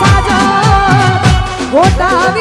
સાજો. ગોટાવે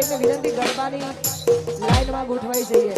દરેકને વિનંતી ગરબાની લાઈનમાં ગોઠવાઈ જઈએ.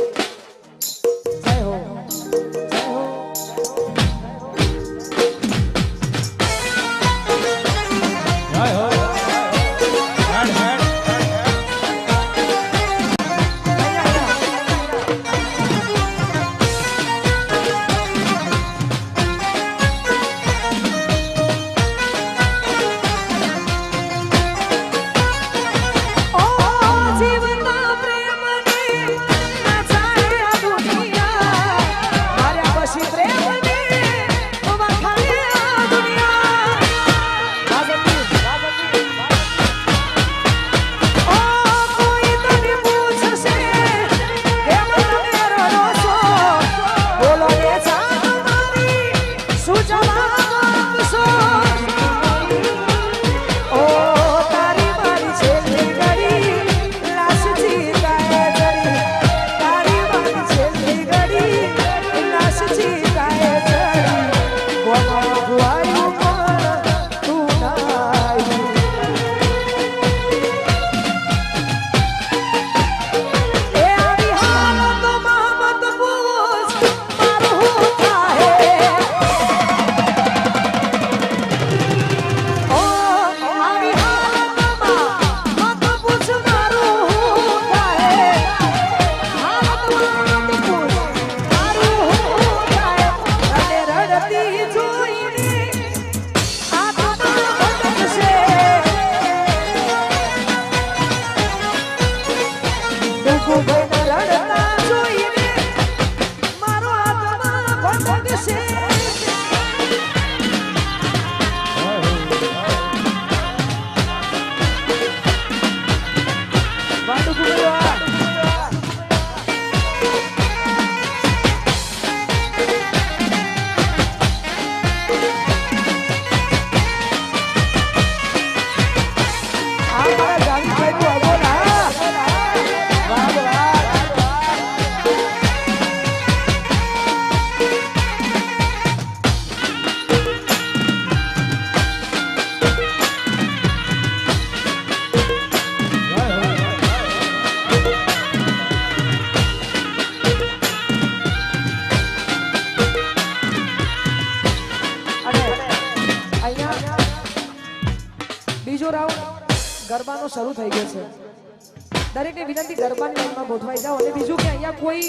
અહીંયા કોઈ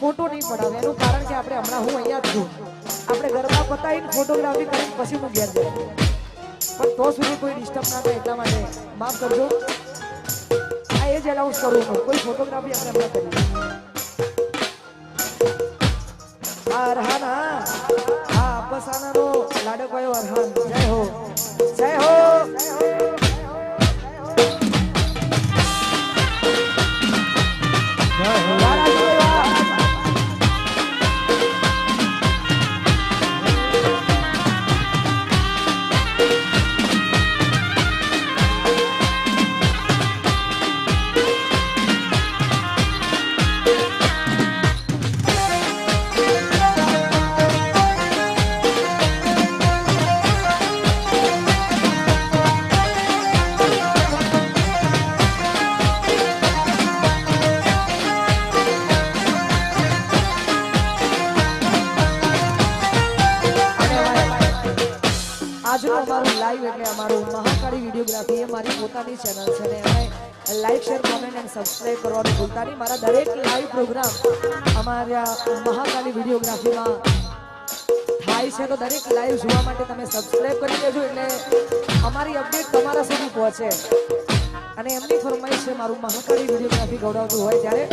ફોટો નહીં પડાવે. એનું કારણ કે આપણે હમણાં હું અહીંયા જ છું. આપણે ગરબા પતાવીને ફોટોગ્રાફી કરીને પછી હું ઘેર જઈશ પણ તો સુધી કોઈ ડિસ્ટર્બ ના થાય એટલા માટે માફ કરજો. આ એ જ એલાઉન્સ કરું છું કોઈ ફોટોગ્રાફી આપણે હમણાં કરીએ અરહાના આ અપસાનાનો લાડકવાયો અરહાન? જય હો. જય હો. મહાકાળી વિડીયોગ્રાફી એ મારી પોતાની ચેનલ છે ને એમને like share comment and subscribe કરવાનું ભૂલતા નહીં. મારા દરેક લાઈવ પ્રોગ્રામ અમારા મહાકાળી વિડીયોગ્રાફીમાં થાય છે. તો દરેક લાઈવ જોવા માટે તમે સબસ્ક્રાઈબ કરી દેજો એટલે અમારી અપડેટ તમારા સુધી પહોંચે. અને એમની ફરમાઈશ છે, મારું મહાકાળી વિડીયોગ્રાફી ગૌડાવતું હોય ત્યારે.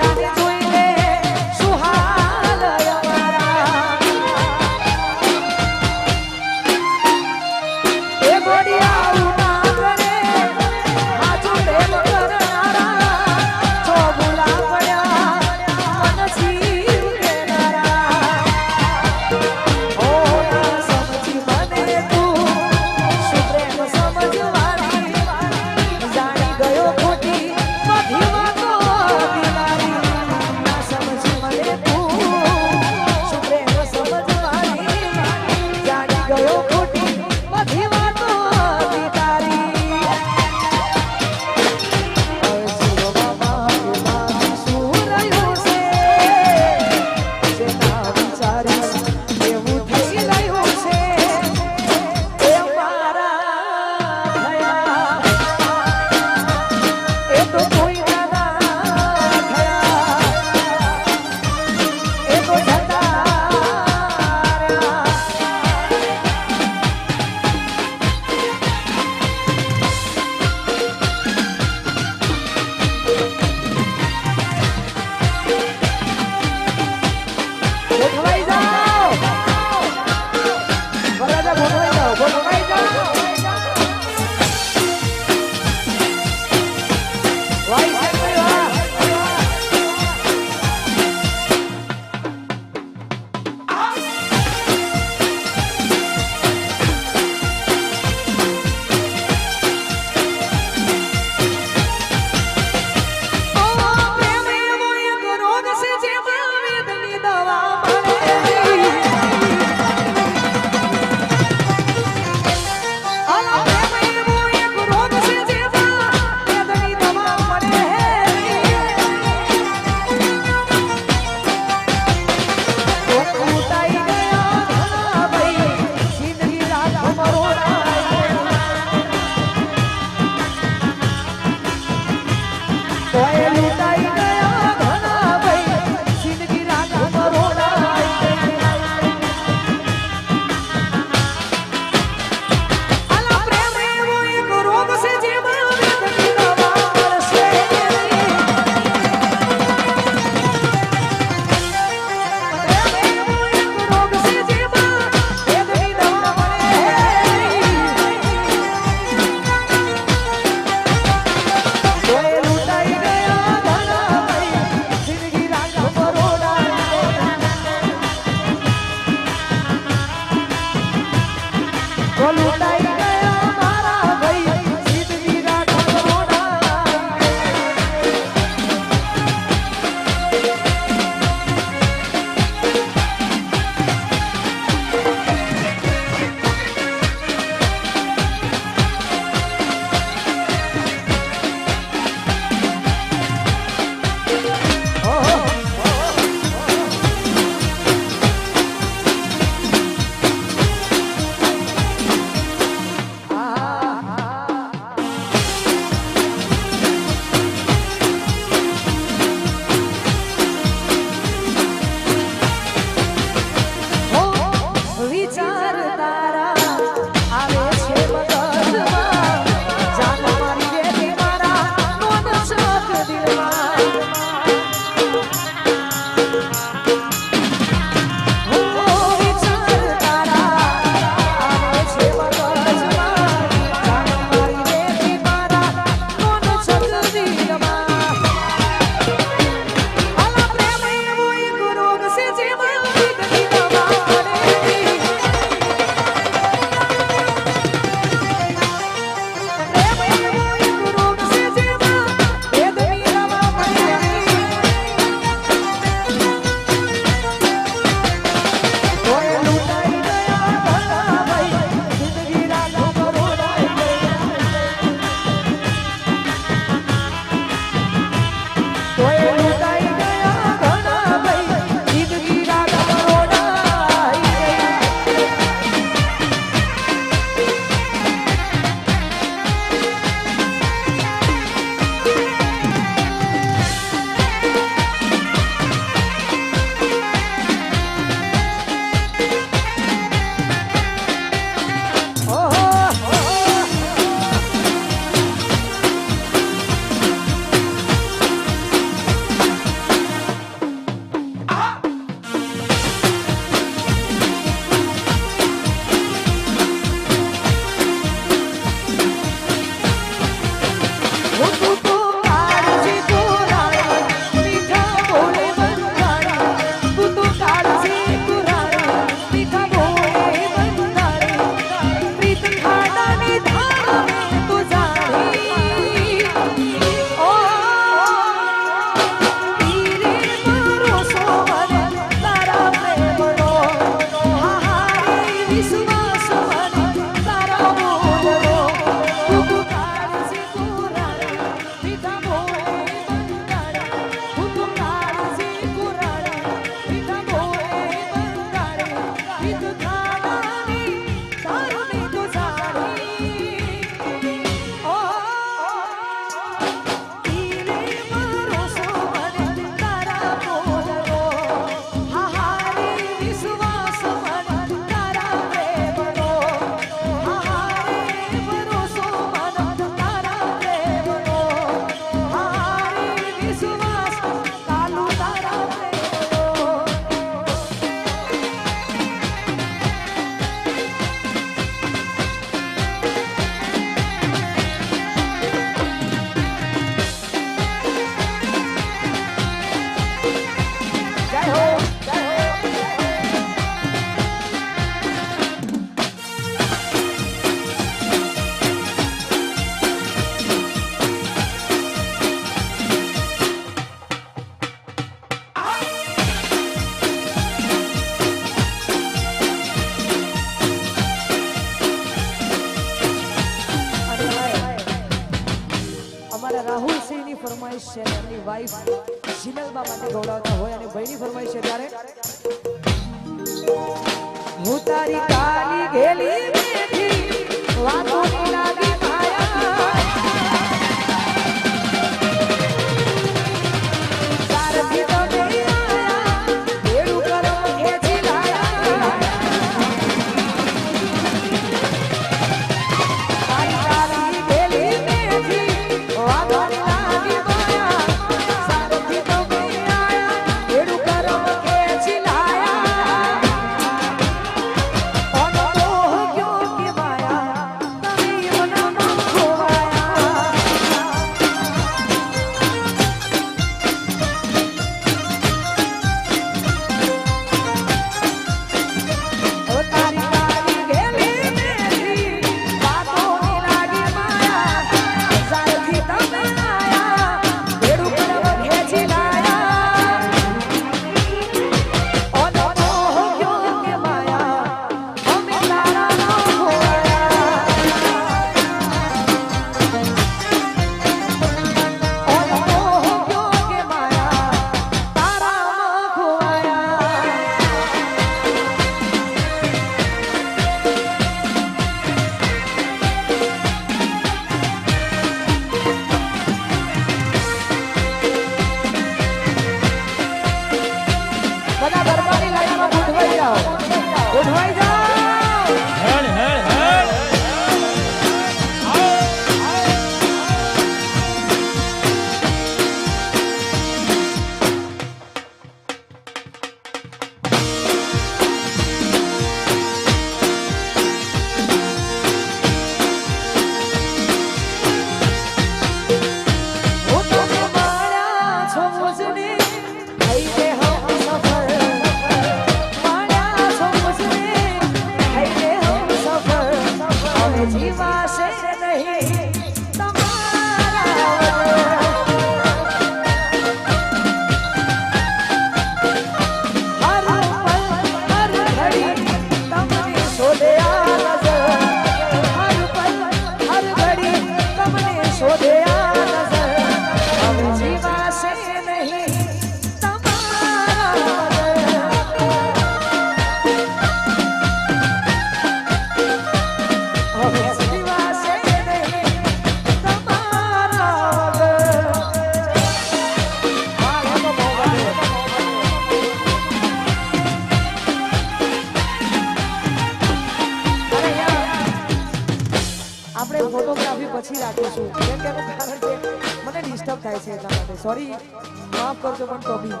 માફ કરજો પણ તો બી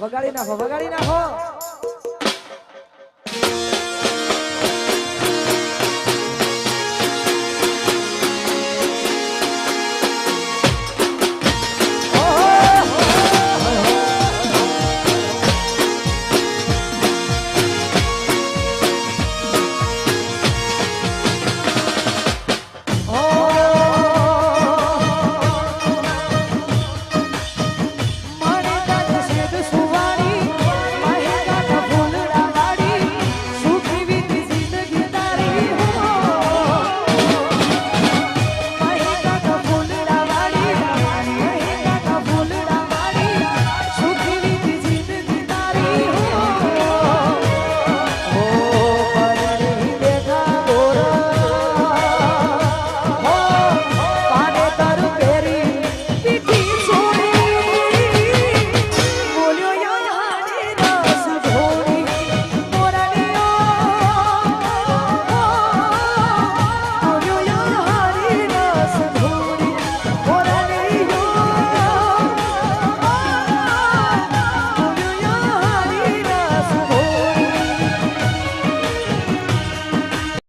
વગાડી નાખો વગાડી નાખો.